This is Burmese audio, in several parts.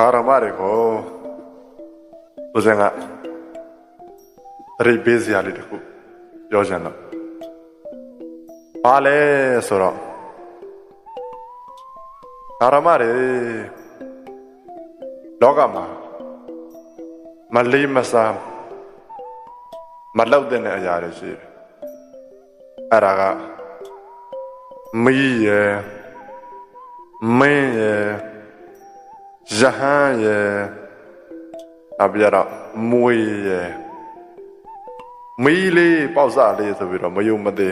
အာရမတွေကိုဦးဇင်ကရိပ်ပေးစရာလေးတစ်ခုပြောချင်တော့ဘာလဲဆိုတော့အာရမတွေလောကမှာမလေးမစားမလောက်တဲ့အရာတွေရှိတယ်အဲ့ဒါကမီးရယ်မင်းရယ် ယဟန်ရယ်အပြရတော့မွေရယ်မီးလေးပေါက်စလေးဆိုပြီးတော့မယုံမသိ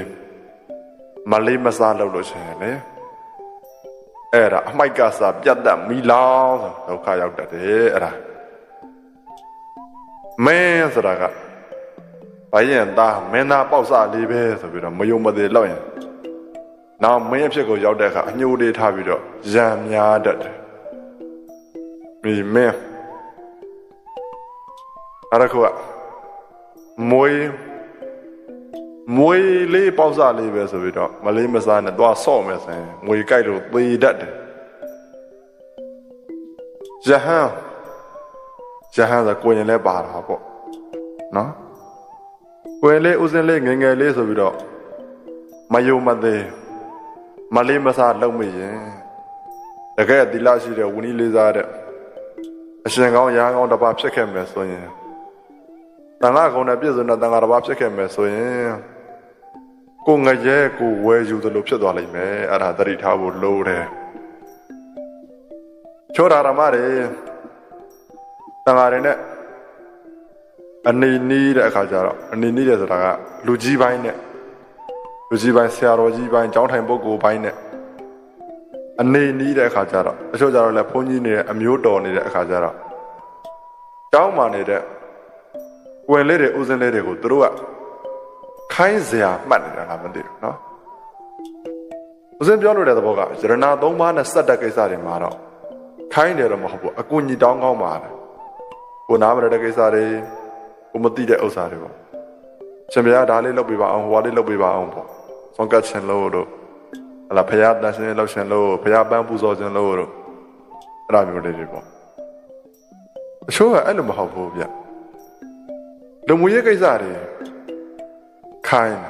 မလေးမစားလောက်လို့ရှိရင်လေအဲ့ဒါအမိုက်ကစားပြတ်တတ်မီလောင်ဆိုဒုက္ခရောက်တတ်တယ်အဲ့ဒါမင်းဆိုတာကဘာရင်သားမင်းသားပေါက်စလေးပဲဆိုပြီးတော့မယုံမသိလောက်ရင်နောက်မင်းအဖြစ်ကိုရောက်တဲ့အခါအညိုလေးထားပြီးတော့ရံများတတ်တယ် မိမင်းအဲ့ဒါကမွေးမွေးလေးပေါက်စလေးပဲဆိုပြီးတော့မလေးမစားနဲ့သွားဆော့မယ်ဆိုရင်မွေးကြိုက်လို့သေတတ်တယ်ယဟန်ယဟန်ဆိုကိုရင်လဲပါတာပေါ့နော်ကိုရင်လေးဥစဉ်လေးငယ်ငယ်လေးဆိုပြီးတော့မယုံမသေးမလေးမစားလုံးမရင်တကယ်သီလရှိတဲ့ဝင်းကြီးလေးစားတဲ့ အရှင်ကောင်းရဟန်းကောင်းတစ်ပါးဖြစ်ခဲ့မယ်ဆိုရင်တန်ခါကုံနဲ့ပြည့်စုံတဲ့တန်ခါတစ်ပါးဖြစ်ခဲ့မယ်ဆိုရင်ကိုငရဲကိုဝဲယူသလိုဖြစ်သွားလိမ့်မယ်အဲ့ဒါသတိထားဖို့လိုတယ်ချောတာဓမ္မတွေတန်ခါတွေနဲ့အနေနီးတဲ့အခါကျတော့အနေနီးတယ်ဆိုတာကလူကြီးပိုင်းနဲ့လူကြီးပိုင်းဆရာတော်ကြီးပိုင်းကျောင်းထိုင်ပုဂ္ဂိုလ်ပိုင်းနဲ့ အနေနီးတဲ့အခါကျတော့တချို့ကျတော့လည်းဘုန်းကြီးနေတဲ့အမျိုးတော်နေတဲ့အခါကျတော့ကျောင်းမှာနေတဲ့ဝင်လေးတွေဥစဉ်လေးတွေကိုသူတို့ကခိုင်းစရာမှတ်နေတာလားမသိဘူးเนาะဥစဉ်ပြောလို့တဲ့သဘောကယရနာ၃ပါးနဲ့စက်တဲ့ကိစ္စတွေမှာတော့ခိုင်းတယ်တော့မဟုတ်ဘူးအကူညီတောင်းကောင်းပါလားကိုနားမရတဲ့ကိစ္စတွေကိုမသိတဲ့ဥစ္စာတွေပေါ့ရှင်ဘုရားဒါလေးလုပ်ပေးပါအောင်ဟိုဟာလေးလုပ်ပေးပါအောင်ပေါ့ဆုံးကတ်ချင်လို့တို့ ဟလာဖရာတန်ရှင်လောက်ရှင်လို့ဖရာပန်းပူဇော်ခြင်းလို့တို့အဲ့လိုမျိုးလေးတွေပေါ့အချို့ကအဲ့လိုမဟုတ်ဘူးဗျလူမှုရေးကိစ္စတွေခိုင်း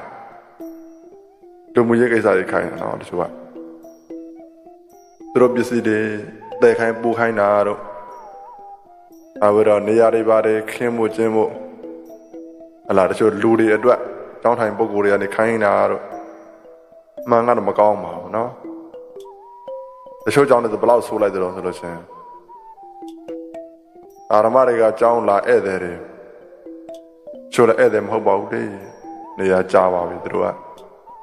လူမှုရေးကိစ္စတွေခိုင်းတယ်နော်တချို့ကသူတို့ပစ္စည်းတွေတဲခိုင်းပူခိုင်းတာတို့အဝရနေရာတွေပါတယ်ခင်းမှုကျင်းမှုဟလာတချို့လူတွေအတွက်တောင်းထိုင်ပုံကိုယ်တွေကနေခိုင်းတာတို့ မှန်ကတော့မကောင်းပါဘူးเนาะတချို့ကြောင့်လည်းဘယ်လောက်ဆိုးလိုက်တယ်လို့ဆိုလို့ရှင်အာရမတွေကကြောင်းလာဧည့်သည်တွေချို့လည်းဧည့်သည်မဟုတ်ပါဘူးလေနေရာကြာပါပြီသူတို့က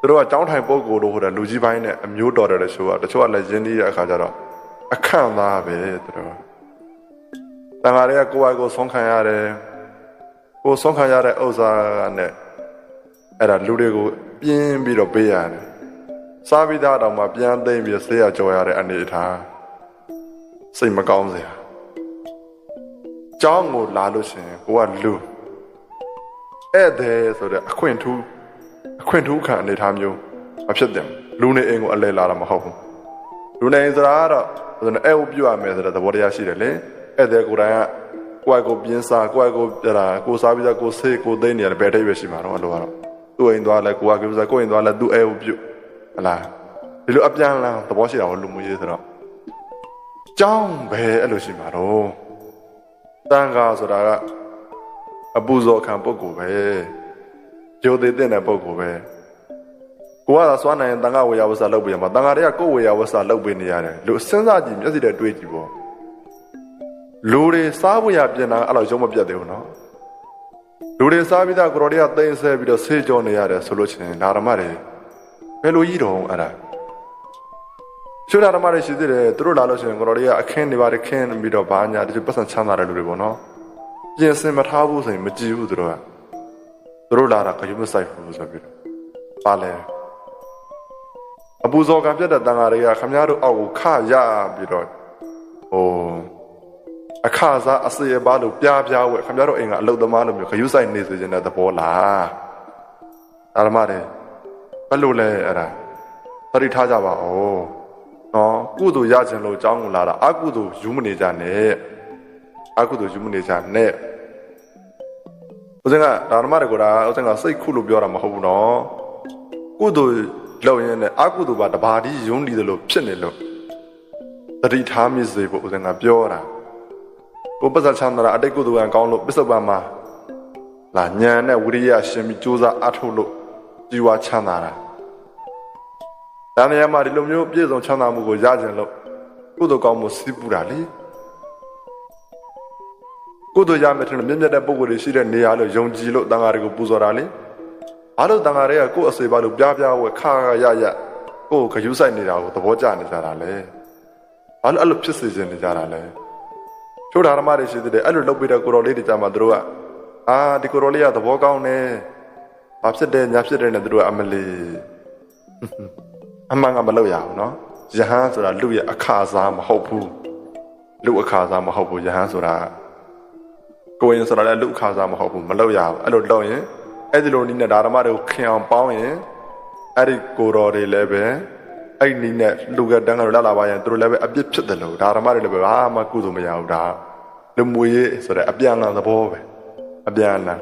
သူတို့ကကြောင်းထိုင်ပုံကိုယ်တို့ဟိုတဲ့လူကြီးပိုင်းနဲ့အမျိုးတော်တယ်တချို့ကတချို့ကလည်းရင်းနှီးတဲ့အခါကျတော့အခန့်သားပဲသူတို့တန်ဃာတွေကကိုယ်အကိုဆုံးခံရတယ်ကိုဆုံးခံရတဲ့ဥစ္စာနဲ့အဲ့ဒါလူတွေကိုပြင်းပြီးတော့ပေးရတယ် စားပြီးသားတော့မှပြန်သိမ့်ပြီးဆေးရကြော်ရတဲ့အနေအထားစိတ်မကောင်းစရာကြောင်းကိုလာလို့ရှိရင်ကိုကလူဧည့်သည်ဆိုတဲ့အခွင့်ထူးအခွင့်ထူးခံအနေထားမျိုးမဖြစ်တယ်လူနေအိမ်ကိုအလဲလာတာမဟုတ်ဘူးလူနေအိမ်ဆိုတာကတော့ဆိုတော့အဲ့ကိုပြုတ်ရမယ်ဆိုတဲ့သဘောတရားရှိတယ်လေဧည့်သည်ကိုယ်တိုင်ကကိုယ့်ကိုပြင်းစားကိုယ့်ကိုပြတာကိုစားပြီးသားကိုဆေးကိုသိနေရတယ်ဘယ်တိတ်ပဲရှိမှာတော့အလိုကတော့သူ့အိမ်သွားလဲကိုကကိစ္စကိုအိမ်သွားလဲသူ့အဲကိုပြုတ် ဟလားဒီလိုအပြန်လန်းသဘောရှိတာကိုလူမှုရေးဆိုတော့ကြောင်းပဲအဲ့လိုရှိမှာတော့တန်ခါဆိုတာကအပူဇော်ခံပုဂ္ဂိုလ်ပဲကြိုသေးတဲ့ပုဂ္ဂိုလ်ပဲကိုကသာစွမ်းနိုင်တန်ခါဝေယဝဆလုပ်ပေးရမှာတန်ခါတွေကကိုယ်ဝေယဝဆလုပ်ပေးနေရတယ်လူစဉ်းစားကြည့်မျက်စိနဲ့တွေးကြည့်ပေါ့လူတွေစားဖို့ရပြင်တာအဲ့လိုရုံးမပြတ်သေးဘူးနော်လူတွေစားပြီးသားကိုရော်တွေကသိမ်းဆဲပြီးတော့ဆေးကြောနေရတယ်ဆိုလို့ချင်းဓမ္မတွေ ဘယ်လိုကြီးတော့အဲ့ဒါကျွတ်ဓမ္မတွေရှိသေးတယ်သူတို့လာလို့ရှိရင်ကိုရော်တွေကအခင်းနေပါတယ်ခင်းပြီးတော့ဘာညာတချို့ပတ်စံချမ်းသာတဲ့လူတွေပေါ့နော်ပြင်ဆင်မထားဘူးဆိုရင်မကြည့်ဘူးသူတို့ကသူတို့လာတာခရုမဆိုင်ဘူးဆိုပြီးတော့ပါလဲအပူဇော်ကံပြတ်တဲ့တန်ဃာတွေကခမည်းတော်အောက်ကိုခရပြီးတော့ဟိုအခါစားအစေပါလို့ပြားပြားဝဲခင်ဗျားတို့အိမ်ကအလုတ်သမားလိုမျိုးခရုဆိုင်နေစေခြင်းတဲ့သဘောလားအာရမတွေ ဘယ်လိုလဲအဲ့ဒါသတိထားကြပါဦးနော်ကုသိုလ်ရခြင်းလို့အကြောင်းကိုလာတာအကုသိုလ်ယူမနေကြနဲ့အကုသိုလ်ယူမနေကြနဲ့ဦးဇင်းကဒါရမတွေကဒါဦးဇင်းကစိတ်ခုလို့ပြောတာမဟုတ်ဘူးနော်ကုသိုလ်လုပ်ရင်းနဲ့အကုသိုလ်ပါတဘာဒီယုံနေတယ်လို့ဖြစ်နေလို့တတိထားမိစေဖို့ဦးဇင်းကပြောတာကိုပစ္ဆချမ်းသာအတိတ်ကုသိုလ်ကကောင်းလို့ပစ္စုပန်မှာလာညံနဲ့ဝိရိယရှင်ပြီးကြိုးစားအထုတ်လို့ ជីវချမ်းသာတာဒါနေရာမှာဒီလိုမျိုးပြည့်စုံချမ်းသာမှုကိုရကြင်လို့ကုသိုလ်ကောင်းမှုစီးပူတာလေကုသိုလ်ရမယ်ထင်လို့မြင့်မြတ်တဲ့ပုံကိုယ်တွေရှိတဲ့နေရာလို့ယုံကြည်လို့တန်ဃာတွေကိုပူဇော်တာလေအားလို့တန်ဃာတွေကကိုယ့်အစေပါလို့ပြားပြားဝဲခါခါရရကိုယ့်ကိုခယူးဆိုင်နေတာကိုသဘောကျနေကြတာလေဘာလို့အဲ့လိုဖြစ်စေချင်နေကြတာလဲချိုးဓမ္မတွေရှိသေးတယ်အဲ့လိုလုပ်ပြီးတော့ကိုတော်လေးတွေကြမှာတို့ကအာဒီကိုတော်လေးကသဘောကောင်းတယ် ဘာဖြစ်တယ်ညာဖြစ်တယ်နဲ့တို့ကအမလီအမှန်ကမလုပ်ရဘူးနော်ယဟန်ဆိုတာလူရဲ့အခါစားမဟုတ်ဘူးလူအခါစားမဟုတ်ဘူးယဟန်ဆိုတာကိုရင်ဆိုတာလည်းလူအခါစားမဟုတ်ဘူးမလုပ်ရဘူးအဲ့လိုလုပ်ရင်အဲ့ဒီလိုနီးနဲ့ဓမ္မတွေကိုခင်အောင်ပေါင်းရင်အဲ့ဒီကိုတော်တွေလည်းပဲအဲ့ဒီနီးနဲ့လူကတန်းကတော့လာလာပါရင်သူတို့လည်းပဲအပြစ်ဖြစ်တယ်လို့ဓမ္မတွေလည်းပဲဘာမှကုသိုလ်မရဘူးဒါလူမွေရေးဆိုတဲ့အပြန်အလှန်သဘောပဲအပြန်အလှန်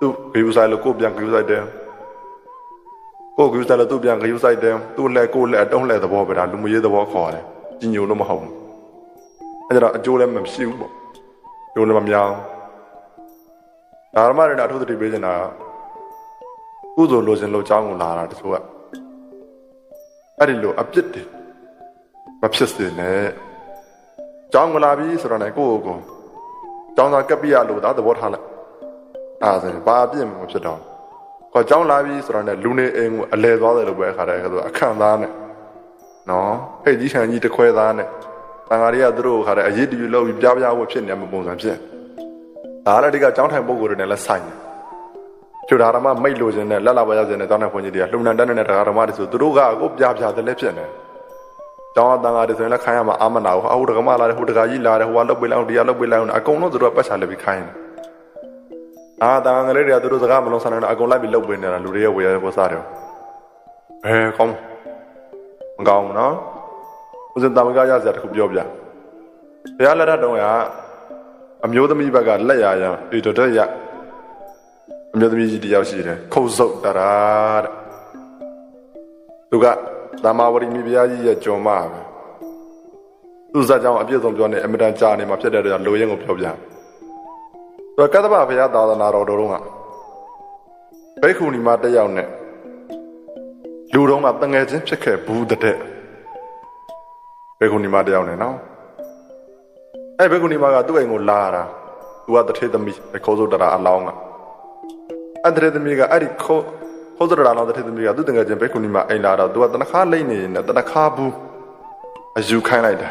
သူဂရုစိုက်လို့ကိုယ်ပြန်ဂရုစိုက်တယ်ကိုယ်ဂရုစိုက်လို့သူပြန်ဂရုစိုက်တယ်သူ့လက်ကိုယ်လက်အတုံးလက်သဘောပဲဒါလူမွေရေးသဘောခေါ်တယ်ကြီးညိုလို့မဟုတ်ဘူးအဲ့ဒါတော့အကျိုးလည်းမရှိဘူးပေါ့ကျိုးလည်းမများဘူးဓမ္မတွေနဲ့အထုသတိပေးနေတာကုသိုလ်လိုချင်လို့ကြောင်းကိုလာတာတချို့ကအဲ့ဒီလိုအပြစ်တွေမဖြစ်စေနဲ့ကြောင်းကိုလာပြီဆိုတော့လည်းကိုယ့်ကိုယ်ကိုကြောင်းသာကပ်ပြရလို့ဒါသဘောထားလိုက် အားဆိုရင်ဘာအပြစ်မှမဖြစ်တော့ခေါ်ကြောင်းလာပြီဆိုတော့လည်းလူနေအိမ်ကိုအလဲသွားတယ်လို့ပဲခါတယ်ဆိုအခန့်သားနဲ့နော်ဟဲ့ကြီးဆန်ကြီးတခွဲသားနဲ့တန်ဃာတွေကသူတို့ခါတယ်အရေးတူလောက်ပြီးပြားပြားဝဖြစ်နေမှပုံစံဖြစ်ဒါလည်းဒီကကြောင်းထိုင်ပုံကိုယ်တွေနဲ့လည်းဆိုင်တယ်ကျူဓမ္မမိတ်လို့ခြင်းနဲ့လက်လာပါရခြင်းနဲ့တောင်းတဲ့ခွန်ကြီးတွေကလှုံနှံတန်းတဲ့ဓမ္မတွေဆိုသူတို့ကကိုပြပြတယ်လည်းဖြစ်နေ။ကျောင်းအတန်ဃာတွေဆိုရင်လည်းခိုင်းရမှာအာမနာဘူး။အဟုဓမ္မလာတယ်ဟိုတကာကြီးလာတယ်ဟိုကလုတ်ပေးလိုက်အောင်ဒီကလုတ်ပေးလိုက်အောင်အကုန်လုံးသူတို့ကပတ်ချလက်ပြီးခိုင်းတယ်။ အာတန်ဃာငလေးတွေကသူတို့စကားမလုံးဆန်နိုင်တော့အကုန်လိုက်ပြီးလုတ်ပေးနေတာလူတွေရဲ့ဝေရပေါ်စားတယ်။အဲကောင်းမကောင်းဘူးနော်။ဦးဇင်တာမကရစရာတခုပြောပြ။ဘုရားလက်ထက်တုန်းကအမျိုးသမီးဘက်ကလက်ရရန်ဒီတော်တဲ့ရအမျိုးသမီးကြီးတယောက်ရှိတယ်ခုတ်ဆုပ်တရာတဲ့သူကသမာဝရီမိဖုရားကြီးရဲ့ကျွန်မပဲသူစကြောင်အပြည့်စုံပြောနေအမတန်ကြာနေမှာဖြစ်တဲ့အတွက်လိုရင်းကိုပြောပြသူ ကကတ္တဗဘုရားသာသနာတော်တော်ကဘိက္ခုနီမတယောက်နဲ့လူတော်ကတငယ်ချင်းဖြစ်ခဲ့ဘူးတဲ့ဘိက္ခုနီမတယောက်နဲ့နော်အဲ့ဘိက္ခုနီမကသူ့အိမ်ကိုလာတာသူကတထေသမီးခေါ်စုတရာအလောင်းကအတရသမီးကအဲ့ဒီခေါ်ခေါ်စရလာတော့တထေသမီးကသူ့တငယ်ချင်းဘိက္ခုနီမှာအိမ်လာတော့သူကတနခါလိမ့်နေနေတနခါဘူးအယူခိုင်းလိုက်တာ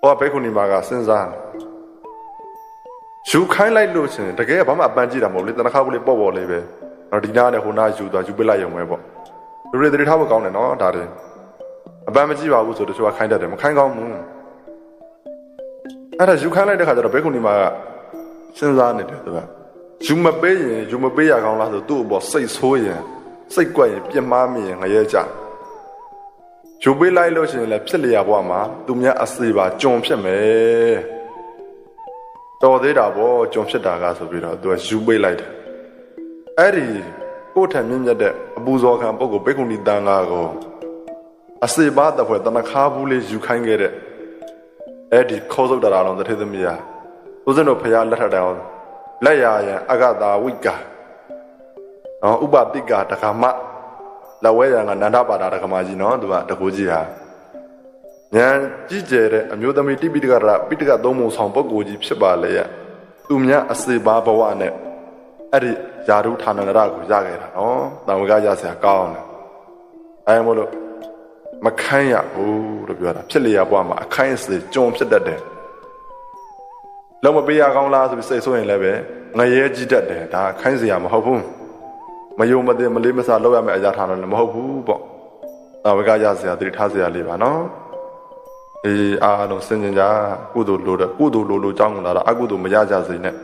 ဟောဘိက္ခုနီမှာကစဉ်းစားယူ ခိုင်းလိုက်လို့ရှင်တကယ်ဘာမှအပန်းကြည့်တာမဟုတ်လေတနခါဘူးလေးပေါ့ပေါ့လေးပဲတော့ဒီနားနဲ့ဟိုနားယူသွားယူပစ်လိုက်ရုံပဲပေါ့လူတွေတတိထားဖို့ကောင်းတယ်နော်ဒါတင်အပန်းမကြည့်ပါဘူးဆိုတော့သူကခိုင်းတတ်တယ်မခိုင်းကောင်းဘူးအဲ့ဒါယူခိုင်းလိုက်တဲ့ခါကျတော့ဘိက္ခုနီမှာကစဉ်းစားနေတယ်သူကယူမပေးရင်ယူမပေးရကောင်းလားဆိုသူ့အပေါ်စိတ်ဆိုးရင်စိတ်ကွက်ရင်ပြင်းမားမိရင်ငရဲကြယူပေးလိုက်လို့ရှိရင်လည်းဖြစ်လျာဘဝမှာသူများအစေပါကြုံဖြစ်မယ် တော်သေးတာဗောကြုံဖြစ်တာကဆိုပြီးတော့သူကယူပေးလိုက်တယ်အဲ့ဒီကိုယ်ထံမြင့်မြတ်တဲ့အပူဇော်ခံပုဂ္ဂိုလ်ဘိက္ခုနီတန်ဃာကိုအစေပါတဖွဲ့တနခါဘူးလေးယူခိုင်းခဲ့တဲ့အဲ့ဒီခေါ်စုတ်တရာတော်တထေသမီးဟာဦးဇင်းတို့ဖရားလက်ထက်တောင်လက်ရယံအဂတာဝိကာနော်ဥပတိကာတခါမလဝဲရံကနန္ဒပါတာတခါမကြီးနော်သူကတကူကြီးဟာ ဉာဏ်ကြီးကျယ်တဲ့အမျိုးသမီးတိပိတကရပိတကသုံးပုံဆောင်ပုဂ္ဂိုလ်ကြီးဖြစ်ပါလေရဲ့သူများအစေပါဘဝနဲ့အဲ့ဒီယာရုဌာနရကိုရခဲ့တာနော်တာဝကရဆရာကောင်းတယ်အဲမို့လို့မခိုင်းရဘူးလို့ပြောတာဖြစ်လျာဘဝမှာအခိုင်းအစေကြုံဖြစ်တတ်တယ်လုံးမပေးရကောင်းလားဆိုပြီးစိတ်ဆိုးရင်လည်းပဲငရဲကြီးတတ်တယ်ဒါခိုင်းစရာမဟုတ်ဘူးမယုံမသိမလေးမစားလောက်ရမယ့်အရာထားတယ်မဟုတ်ဘူးပေါ့အဝကရစရာတတိထားစရာလေးပါနော် အေးအားလုံးစင်ကြင်ကြကုသိုလ်လိုတဲ့ကုသိုလ်လိုလိုကြောင်းလာတာအကုသိုလ်မရကြစေနဲ့